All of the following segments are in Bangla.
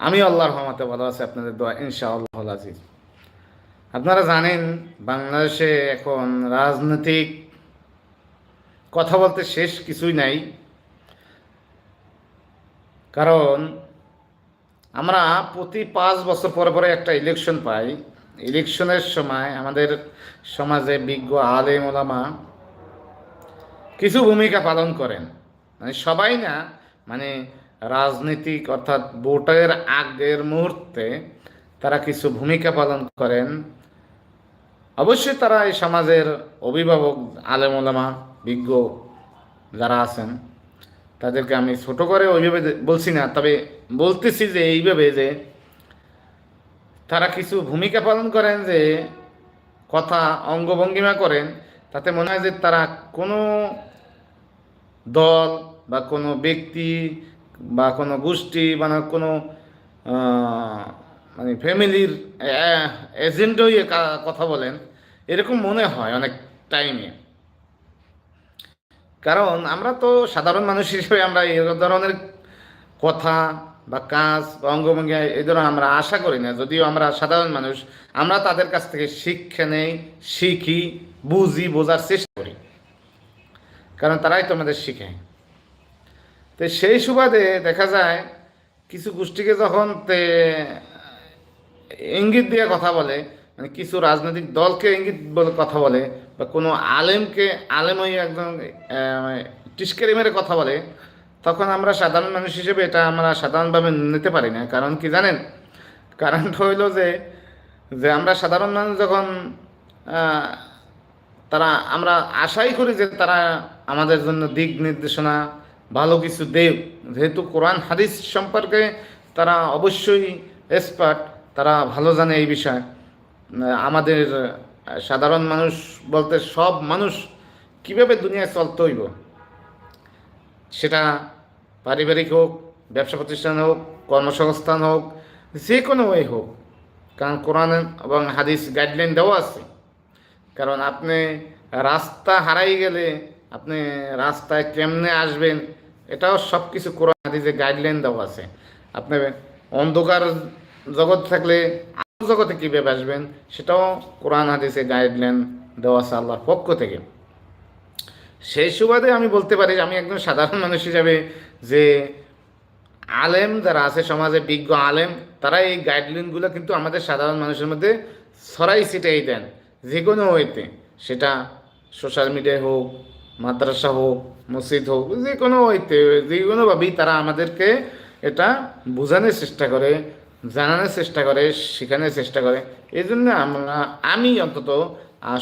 আমি আল্লাহর রহমতে ভালো আছি, আপনাদের দোয়া, ইনশাআল্লাহ আজিজ আপনারা জানেন, বাংলাদেশে এখন রাজনৈতিক কথা বলতে শেষ কিছুই নাই। কারণ আমরা প্রতি পাঁচ বছর পরে পরে একটা ইলেকশন পাই। ইলেকশনের সময় আমাদের সমাজে বিজ্ঞ আলেম ওলামা কিছু ভূমিকা পালন করেন। মানে সবাই না মানে রাজনীতিক অর্থাৎ ভোটের আগের মুহূর্তে তারা কিছু ভূমিকা পালন করেন। অবশ্যই তারা এই সমাজের অভিভাবক আলেম ওলামা বিজ্ঞ যারা আছেন, তাদেরকে আমি ছোট করে ওইভাবে বলছি না, তবে বলতেছি যে এইভাবে যে তারা কিছু ভূমিকা পালন করেন, যে কথা অঙ্গভঙ্গিমা করেন, তাতে মনে হয় যে তারা কোনো দল বা কোনো ব্যক্তি বা কোনো গোষ্ঠী বা না কোনো মানে ফ্যামিলির এজেন্ট হয়ে কথা বলেন, এরকম মনে হয় অনেক টাইমে কারণ আমরা তো সাধারণ মানুষ হিসেবে আমরা এই ধরনের কথা বা কাজ বা অঙ্গভঙ্গি, এই ধরনের আমরা আশা করি না। যদিও আমরা সাধারণ মানুষ, আমরা তাদের কাছ থেকে শিক্ষা নেই, শিখি, বুঝি, বোঝার চেষ্টা করি। কারণ তারাই তো আমাদের শিখায় তো সেই সুবাদে দেখা যায় কিছু গোষ্ঠীকে যখন ইঙ্গিত দিয়ে কথা বলে মানে কিছু রাজনৈতিক দলকে ইঙ্গিত বলে কথা বলে বা কোনো আলেমকে আলেম হয়ে একদম টিস্কেরি মেরে কথা বলে, তখন আমরা সাধারণ মানুষ হিসেবে এটা আমরা সাধারণভাবে নিতে পারি না। কারণ কি জানেন? কারণটা হইল যে যে আমরা সাধারণ মানুষ যখন তারা, আমরা আশাই করি যে তারা আমাদের জন্য দিক নির্দেশনা ভালো কিছু দেব। যেহেতু কোরআন, হাদিস সম্পর্কে তারা অবশ্যই এক্সপার্ট তারা ভালো জানে এই বিষয়। আমাদের সাধারণ মানুষ বলতে সব মানুষ কীভাবে দুনিয়ায় চলতে হইব? সেটা পারিবারিক হোক, ব্যবসা প্রতিষ্ঠান হোক, কর্মসংস্থান হোক, যে কোনো ওয়ে হোক। কারণ কোরআন এবং হাদিস গাইডলাইন দেওয়া আছে। কারণ আপনি রাস্তা হারাই গেলে আপনি রাস্তায় কেমনে আসবেন, এটাও সব কিছু কোরআন হাদিসে গাইডলাইন দেওয়া আছে। আপনি অন্ধকার জগৎ থাকলে আলো জগতে কীভাবে আসবেন, সেটাও কোরআন হাদিসে গাইডলাইন দেওয়া আছে আল্লাহর পক্ষ থেকে। সেই সুবাদে আমি বলতে পারি আমি একজন সাধারণ মানুষ হিসাবে যে আলেম যারা আছে সমাজে বিজ্ঞ আলেম, তারা এই গাইডলাইনগুলো কিন্তু আমাদের সাধারণ মানুষের মধ্যে ছড়াই ছিটাই দেন, যে কোনো ওয়েতে। সেটা সোশ্যাল মিডিয়ায় হোক মাদ্রাসা হোক, মসজিদ হোক যে কোনো ওয়েতে যে কোনোভাবেই তারা আমাদেরকে এটা বোঝানোর চেষ্টা করে, জানানোর চেষ্টা করে, শেখানোর চেষ্টা করে। এই জন্য আমরা, আমি অন্তত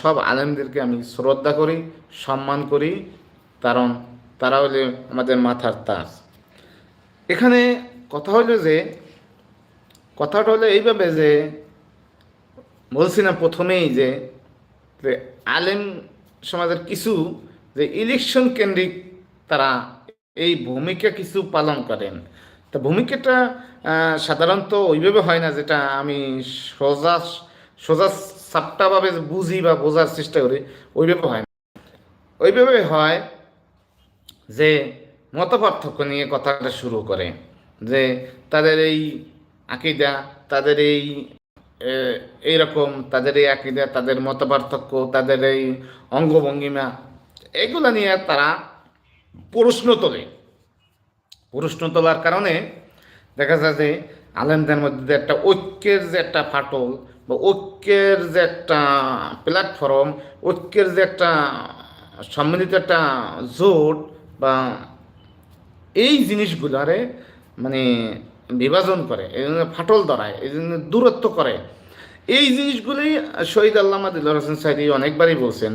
সব আলেমদেরকে আমি শ্রদ্ধা করি, সম্মান করি, কারণ তারা হলে আমাদের মাথার তাজ এখানে কথা হলো যে, কথাটা হলো এইভাবে যে, বলছি না প্রথমেই যে আলেম সমাজের কিছু যে ইলেকশন কেন্দ্রিক তারা এই ভূমিকা কিছু পালন করেন। তা ভূমিকাটা সাধারণত ওইভাবে হয় না যেটা আমি সোজা সোজা সাপটাভাবে বুঝি বা বোঝার চেষ্টা করি, ওইভাবে হয় না। ওইভাবে হয় যে মতপার্থক্য নিয়ে কথাটা শুরু করে, যে তাদের এই আকিদা, তাদের এই এইরকম, তাদের এই আকিদা, তাদের মতপার্থক্য তাদের এই অঙ্গভঙ্গিমা এগুলো নিয়ে তারা প্রশ্ন তোলে। প্রশ্ন তোলার কারণে দেখা যায় যে আলেমদের মধ্যে যে একটা ঐক্যের যে একটা ফাটল বা ঐক্যের যে একটা প্ল্যাটফর্ম ঐক্যের যে একটা সম্মিলিত একটা জোট বা এই জিনিসগুলারে মানে বিভাজন করে, এই জন্য ফাটল ধরায়, এই জন্য দূরত্ব করে। এই জিনিসগুলি শহীদ আল্লামা দিল হোসেন সাইদি অনেকবারই বলছেন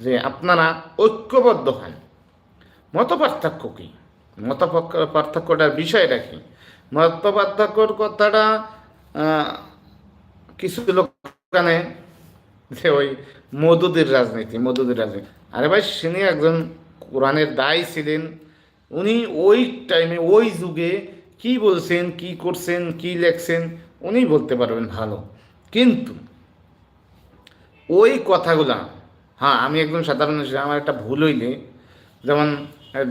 যে আপনারা ঐক্যবদ্ধ হন। মত পার্থক্য কী? মত পার্থক্যটার বিষয়টা কি? মত পার্থক্যর কথাটা কিছু লোক যে ওই মধুদের রাজনীতি মধুদের রাজনীতি। আরে ভাই তিনি একজন কোরআনের দায়ী ছিলেন। উনি ওই টাইমে ওই যুগে কি বলছেন, কি করছেন, কি লেখছেন, উনি বলতে পারবেন ভালো। কিন্তু ওই কথাগুলা হ্যাঁ আমি একজন সাধারণ আমার একটা ভুল হইলে, যেমন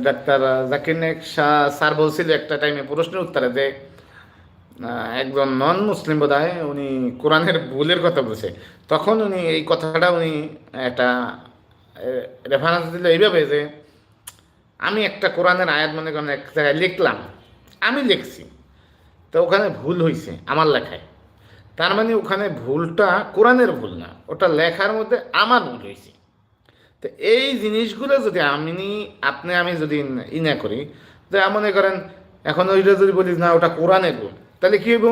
ডাক্তার জাকির নায়ক স্যার বলছিল একটা টাইমে প্রশ্নের উত্তরে যে একজন নন মুসলিম বোধ হয় উনি কোরআনের ভুলের কথা বলছে। তখন উনি এই কথাটা উনি একটা রেফারেন্স দিল এইভাবে যে, আমি একটা কোরআনের আয়াত মনে করেন এক জায়গায় লিখলাম, আমি লিখছি, তো ওখানে ভুল হয়েছে আমার লেখায়। তার মানে ওখানে ভুলটা কোরআনের ভুল না, ওটা লেখার মধ্যে আমার ভুল হয়েছে। তো এই জিনিসগুলো যদি আমি আপনি আমি যদি ই না করি তো মনে করেন, এখন ওইটা যদি বলি না, ওটা কোরআনের ভুল তাহলে কী হইব?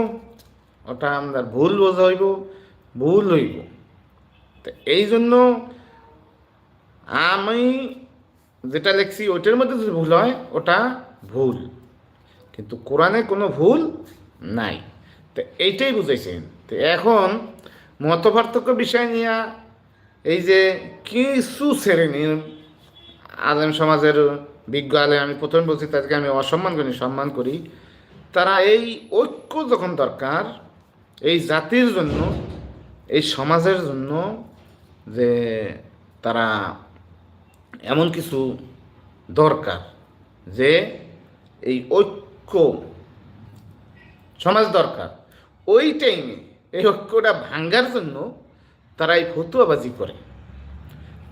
ওটা আমাদের ভুল বোঝা হইব, ভুল হইব। তো এই জন্য আমি যেটা লিখছি, ওইটার মধ্যে যদি ভুল হয়, ওটা ভুল। কিন্তু কোরআনে কোনো ভুল নাই। তো এইটাই বুঝাইছেন। তো এখন মত পার্থক্য বিষয় নিয়ে এই যে কিছু শ্রেণির আলেম সমাজের বিজ্ঞ আলেম, আমি প্রথমে বলছি তাদেরকে আমি অসম্মান করি, সম্মান করি। তারা এই ঐক্য যখন দরকার, এই জাতির জন্য, এই সমাজের জন্য যে তারা এমন কিছু দরকার যে এই ঐক্য সমাজ দরকার। ওই টাইমে এই ঐক্যটা ভাঙ্গার জন্য তারা এই ফতুয়াবাজি করে।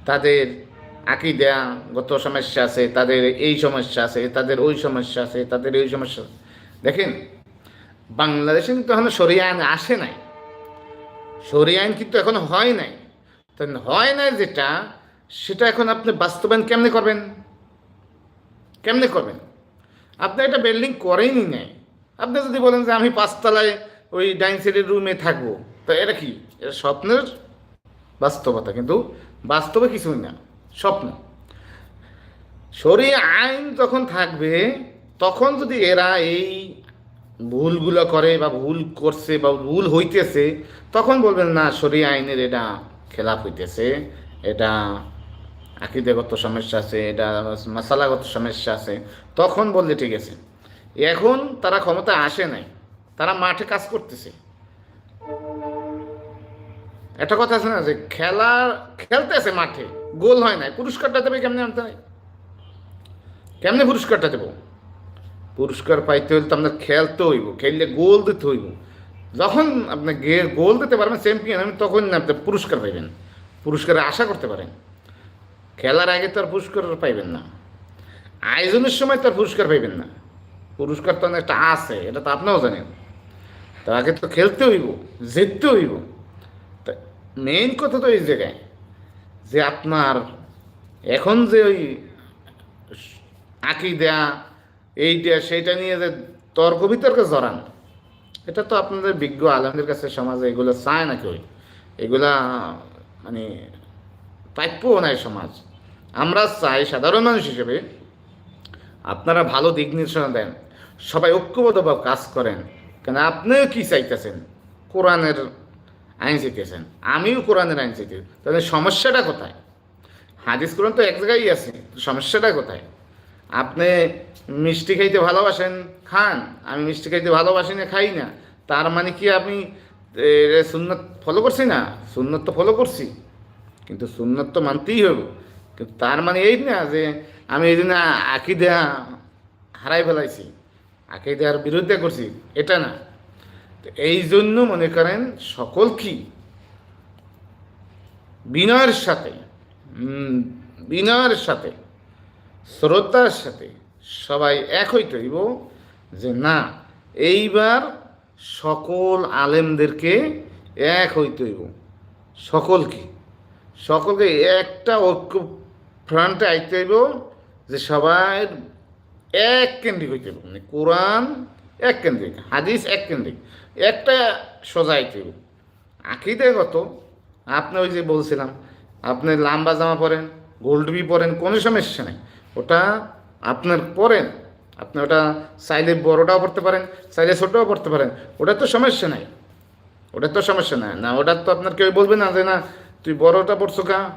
তাদের আকিদা গত সমস্যা আছে, তাদের এই সমস্যা আছে, তাদের ওই সমস্যা আছে, তাদের এই সমস্যা দেখেন, বাংলাদেশে কিন্তু এখনও সরিয়া আইন আসে নাই। সরিয়া আইন কিন্তু এখন হয় নাই। তো হয় নাই যেটা, সেটা এখন আপনি বাস্তবায়ন কেমনে করবেন? কেমনে করবেন? আপনি একটা বিল্ডিং করেনই নাই। আপনি যদি বলেন যে আমি পাঁচতলায় ওই ডাইন সাইডের রুমে থাকব। তো এটা কি? এটা স্বপ্নের বাস্তবতা, কিন্তু বাস্তবে কিছুই না, স্বপ্ন। শরীর আইন যখন থাকবে, তখন যদি এরা এই ভুলগুলো করে বা ভুল করছে বা ভুল হইতেছে, তখন বলবেন, না, শরীর আইনের এটা খেলাপ হইতেছে, এটা আকিদেগত সমস্যা আছে, এটা মশালাগত সমস্যা আছে। তখন বললে ঠিক আছে। এখন তারা ক্ষমতা আসে নাই। তারা মাঠে কাজ করতেছে। একটা কথা আছে না যে খেলা খেলতেছে মাঠে, গোল হয় নাই। পুরস্কারটা দেবে কেমনে আনতে হয় কেমনে পুরস্কারটা দেবো? পুরস্কার পাইতে হলে তো আপনার খেলতে হইব, খেললে গোল দিতে হইব। যখন আপনি গোল দিতে পারবেন, চ্যাম্পিয়ন আমি তখন আপনি পুরস্কার পাইবেন। পুরস্কারের আশা করতে পারেন। খেলার আগে তো আর পুরস্কার পাইবেন না। আয়োজনের সময় তো আর পুরস্কার পাইবেন না। পুরস্কার তো অনেকটা আছে, এটা তো আপনিও জানেন। তো আগে তো খেলতে হইব, জিততে হইব। তা মেইন কথা তো এই জায়গায়, যে আপনার এখন যে ওই আঁকি দেয়া এইটা, সেইটা নিয়ে যে তর্ক বিতর্কে জড়ান, এটা তো আপনাদের বিজ্ঞ আলমদের কাছে সমাজে এগুলো চায় না কেউ এগুলা মানে প্রাপ্যও নাই সমাজ। আমরা চাই সাধারণ মানুষ হিসেবে আপনারা ভালো দিক নির্দেশনা দেন, সবাই ঐক্যবদ্ধভাবে কাজ করেন। কেন আপনিও কি চাইতেছেন? কোরআনের আইন চাইতেছেন। আমিও কোরআনের আইন চাইতে। তাহলে সমস্যাটা কোথায়? হাদিস কোরআন তো এক জায়গায় আছে সমস্যাটা কোথায়? আপনি মিষ্টি খাইতে ভালোবাসেন, খান। আমি মিষ্টি খাইতে ভালোবাসি না, খাই না। তার মানে কি আমি সুন্নত ফলো করছি না? সুন্নত তো ফলো করছি। কিন্তু সুন্নত তো মানতেই হবে কিন্তু তার মানে এই না যে আমি এই দিনে আঁকি দেয়া হারাই ফেলাইছি। আঁকি দেওয়ার বিরুদ্ধে করছি, এটা না। তো এই জন্য মনে করেন সকল কি? বিনয়ের সাথে বিনয়ের সাথে, শ্রদ্ধার সাথে সবাই এক হইতে হইব যে না, এইবার সকল আলেমদেরকে এক হইতে হইব। সকল কি? সকলকে একটা ঐক্য ফ্রন্টে আইতে হইব যে সবাই এক কেন্দ্রিক হইতে হইব। মানে কোরআন এক কেন্দ্রিক, হাদিস এক কেন্দ্রিক। একটা সোজা আইতে হইব। আকিদেগত, আপনি ওই যে বলছিলাম, আপনি লাম্বা জামা পরেন, গোল্ডবি পরেন, কোনো সমস্যা নেই। ওটা আপনার পরেন, আপনি ওটা চাইলে বড়টাও পড়তে পারেন, চাইলে ছোটটাও পড়তে পারেন। ওটা তো সমস্যা নাই। ওটা তো সমস্যা নাই। না, ওটা তো আপনার কেউ বলবে না যে না, তুই বড়টা পড়ছো কা?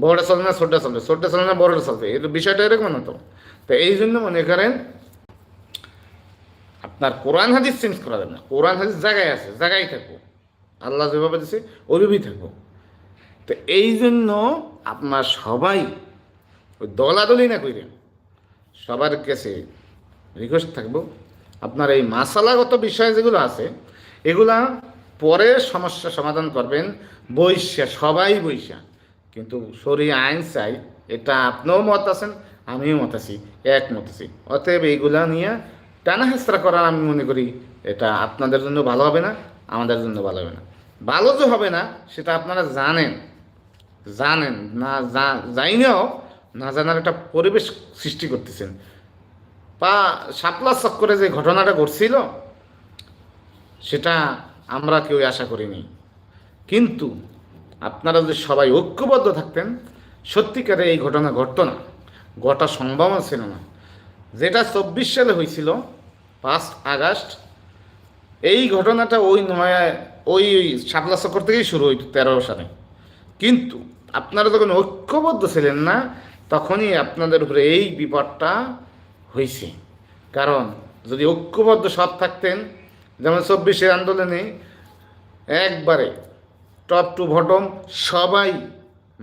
বড়টা চলবে না, ছোটটা চলবে ছোটটা চলবে না, বড়টা চলবে তো বিষয়টা এরকম না তো। তো এই জন্য মনে করেন, আপনার কোরআন হাদিস চেঞ্জ করা যাবে না। কোরআন হাদিস জায়গায় আছে, জায়গায় থাকব। আল্লাহ যেভাবে দিছে ওইভাবেই থাকব। তো এই জন্য আপনার সবাই ওই দলাদলি না কইরেন। সবার কাছে রিকোয়েস্ট থাকব, আপনার এই মাসালাগত বিষয় যেগুলো আছে, এগুলা পরে সমস্যা সমাধান করবেন বৈশা সবাই বৈশা কিন্তু সরি, আইন চাই, এটা আপনিও মত আছেন আমিও মত আছি, এক মত আছি। অতএব এইগুলা নিয়ে টানা হেস্তা করার আমি মনে করি এটা আপনাদের জন্য ভালো হবে না, আমাদের জন্য ভালো হবে না। ভালো যে হবে না, সেটা আপনারা জানেন জানেন, না জা- জানিনাও না জানার একটা পরিবেশ সৃষ্টি করতেছেন। বা শাপলা চক্করে যে ঘটনাটা ঘটছিল, সেটা আমরা কেউ আশা করিনি। কিন্তু আপনারা যদি সবাই ঐক্যবদ্ধ থাকতেন, সত্যিকারে এই ঘটনা ঘটতো না। ঘটা সম্ভব ছিল না যেটা চব্বিশ সালে হয়েছিল, পাঁচ আগস্ট, এই ঘটনাটা ওই নয়, ওই শাপলা চক্কর থেকেই শুরু হইতো তেরো সালে। কিন্তু আপনারা যখন ঐক্যবদ্ধ ছিলেন না, তখনই আপনাদের উপরে এই বিপদটা হয়েছে কারণ যদি ঐক্যবদ্ধ সব থাকতেন, যেমন চব্বিশের আন্দোলনে একবারে টপ টু বটম সবাই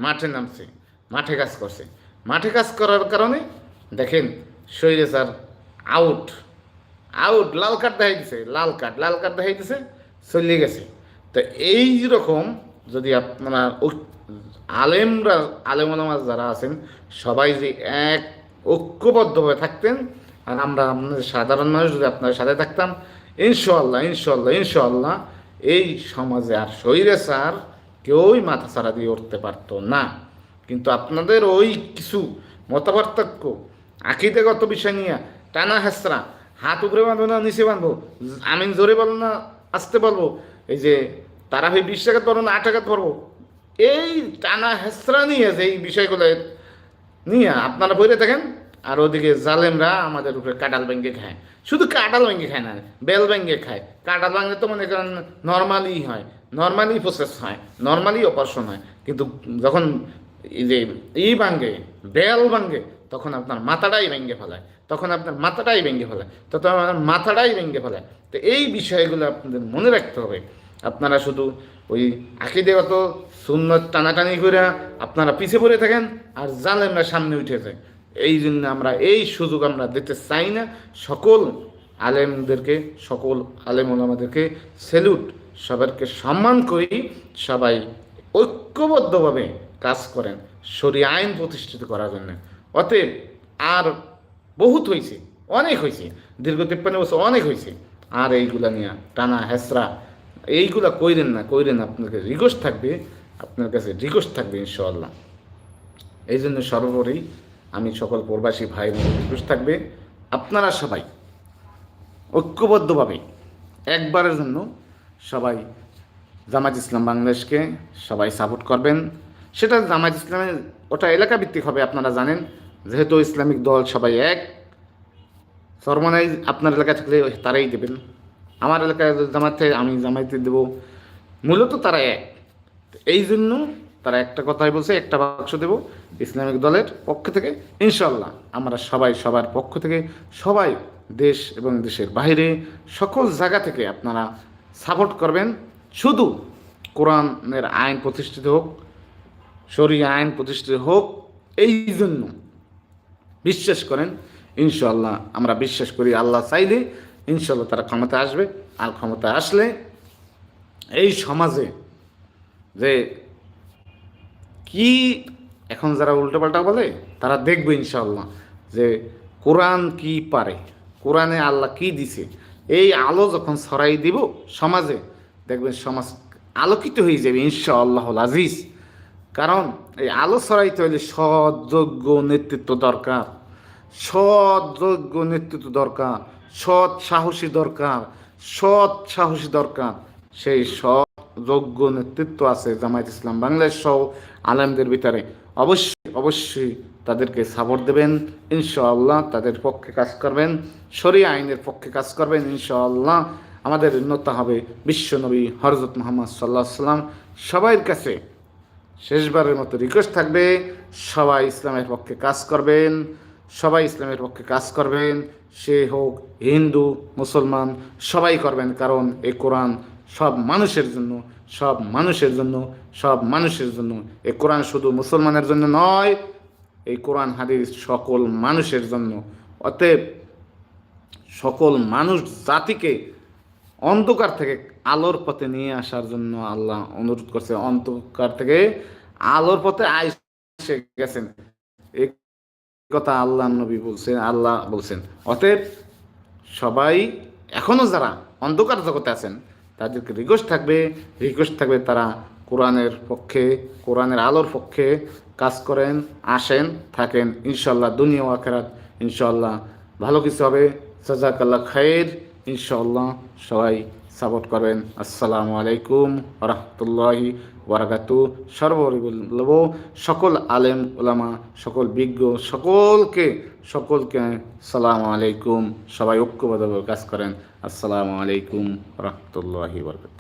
মাঠে নামছে, মাঠে কাজ করছে। মাঠে কাজ করার কারণে, দেখেন শৈলে স্যার আউট আউট লাল কার্ড দেখাই দিছে, লাল কার্ড লাল কার্ড দেখাই দিছে, চলে গেছে। তো এই রকম যদি আপনারা আলেমরা, আলেম ওলামা যারা আছেন, সবাই যে এক ঐক্যবদ্ধভাবে থাকতেন, আর আমরা আমাদের সাধারণ মানুষ যদি আপনার সাথে থাকতাম ইনশাল্লাহ ইনশাল্লাহ ইনশাল্লাহ এই সমাজে আর শরীরে স্যার কেউই মাথা ছাড়া দিয়ে উঠতে পারতো না। কিন্তু আপনাদের ওই কিছু মতপার্থক্য, আকিদেগত বিষয় নিয়ে টানা হেসরা হাত উপরে বাঁধবো না, নিচে বাঁধবো আমি জোরে বলব না, আসতে বলব, এই যে তারা ভাই বিশ টাকা পারব না আট টাকা পারব এই টানা হেসরা নিয়ে যে এই বিষয়গুলো নিয়ে আপনারা বইরে থাকেন আর ওদিকে জালেমরা আমাদের উপরে কাটাল ব্যাঙ্গে খায়। শুধু কাটাল ব্যাঙ্গে খায় না, বেল ব্যাঙ্গে খায়। কাটাল ব্যাঙ্গে তো মনে করেন নর্মালি হয় নর্মালি প্রসেস হয় নর্মালি অপারেশন হয়। কিন্তু যখন যে ই ভাঙ্গে, বেল ভাঙ্গে, তখন আপনার মাথাটাই ভেঙে ফেলায় তখন আপনার মাথাটাই ভেঙে ফেলায় তখন আপনার মাথাটাই ভেঙে ফেলায় তো এই বিষয়গুলো আপনাদের মনে রাখতে হবে। আপনারা শুধু ওই আকিদেগত শূন্য টানাটানি করে আপনারা পিছিয়ে পড়ে থাকেন আর জালেমরা সামনে উঠেছে এই জন্য আমরা এই সুযোগ আমরা দিতে চাই না। সকল আলেমদেরকে, সকল আলেম ওলামাদেরকে সেলুট সবাইকে সম্মান করি। সবাই ঐক্যবদ্ধভাবে কাজ করেন সরি আইন প্রতিষ্ঠিত করার জন্য। অতএব আর বহুত হয়েছে অনেক হয়েছে দীর্ঘ তিপ্পান্ন বছর অনেক হয়েছে আর এইগুলা নিয়ে টানা হেসরা এইগুলা কইরেন না, কইরেন আপনার কাছে রিকোয়েস্ট থাকবে, আপনার কাছে রিকোয়েস্ট থাকবে ইনশাআল্লাহ। এই জন্য সর্বোপরি আমি সকল প্রবাসী ভাই বোন থাকবে, আপনারা সবাই ঐক্যবদ্ধভাবে একবারের জন্য সবাই জামাত ইসলাম বাংলাদেশকে সবাই সাপোর্ট করবেন। সেটা জামাত ইসলামের, ওটা এলাকা ভিত্তিক হবে, আপনারা জানেন। যেহেতু ইসলামিক দল সবাই এক, সরমনাই আপনার এলাকায় থাকলে তারাই দেবেন। আমার এলাকায় জামাতে আমি জামাইতে দেব। মূলত তারা এক। এই জন্য তারা একটা কথাই বলছে, একটা বাক্স দেব ইসলামিক দলের পক্ষ থেকে। ইনশাল্লাহ আমরা সবাই সবার পক্ষ থেকে, সবাই দেশ এবং দেশের বাইরে সকল জায়গা থেকে আপনারা সাপোর্ট করবেন। শুধু কোরআনের আইন প্রতিষ্ঠিত হোক শরীয় আইন প্রতিষ্ঠিত হোক, এই জন্য বিশ্বাস করেন ইনশাল্লাহ আমরা বিশ্বাস করি আল্লাহ চাইলে ইনশাল্লাহ তারা ক্ষমতা আসবে। আর ক্ষমতা আসলে এই সমাজে যে কি এখন যারা উল্টোপাল্টা বলে, তারা দেখবে ইনশাল্লাহ যে কোরআন কি পারে, কোরআনে আল্লাহ কি দিছে। এই আলো যখন ছড়াই দিব, সমাজে দেখবেন সমাজ আলোকিত হয়ে যাবে ইনশাআল্লাহ আজিজ। কারণ এই আলো ছড়াইতে সৎ যোগ্য নেতৃত্ব দরকার। সৎ যোগ্য নেতৃত্ব দরকার, সৎ সাহসী দরকার, সৎ সাহসী দরকার। সেই সৎ যোগ্য নেতৃত্ব আছে জামায়াত ইসলাম বাংলাদেশ সহ আলেমদের ভিতরে। অবশ্যই অবশ্যই তাদেরকে সাপোর্ট দেবেন, ইনশাআল্লাহ তাদের পক্ষে কাজ করবেন, শরীয় আইনের পক্ষে কাজ করবেন, ইনশাআল্লাহ আমাদের উন্নত হবে বিশ্বনবী হরজত মোহাম্মদ সাল্লাহ সাল্লাম সবাইয়ের কাছে শেষবারের মতো রিকোয়েস্ট থাকবে, সবাই ইসলামের পক্ষে কাজ করবেন, সবাই ইসলামের পক্ষে কাজ করবেন, সে হোক হিন্দু, মুসলমান, সবাই করবেন, কারণ এই কোরআন সব মানুষের জন্য, সব মানুষের জন্য, সব মানুষের জন্য। এই কোরআন শুধু মুসলমানের জন্য নয়, এই কোরআন, হাদিস সকল মানুষের জন্য। অতএব সকল মানুষ জাতিকে অন্ধকার থেকে আলোর পথে নিয়ে আসার জন্য আল্লাহ অনুরোধ করছে। অন্ধকার থেকে আলোর পথে আইসে গেছেন। কথা আল্লাহ নবী বলছেন, আল্লাহ বলছেন। অতএব সবাই এখনও যারা অন্ধকার জগতে আছেন, তাদেরকে রিকোয়েস্ট থাকবে রিকোয়েস্ট থাকবে তারা কোরআনের পক্ষে, কোরআনের আলোর পক্ষে কাজ করেন, আসেন, থাকেন। ইনশাল্লাহ দুনিয়া আখেরাত ইনশাল্লাহ ভালো কিছু হবে। সাজাকাল্লাহ খায়ের ইনশাল্লাহ সবাই সাপোর্ট করবেন। আসসালামু আলাইকুম রহমতুল্লাহি ওয়ারাকাতু সর্বোপরি বলব সকল আলেম ওলামা সকল বিজ্ঞ, সকলকে সকলকে সালাম আলাইকুম। সবাই ঐক্যবদ্ধভাবে কাজ করেন। আসসালামু আলাইকুম রহমতুল্লাহি ওয়ারাকাতু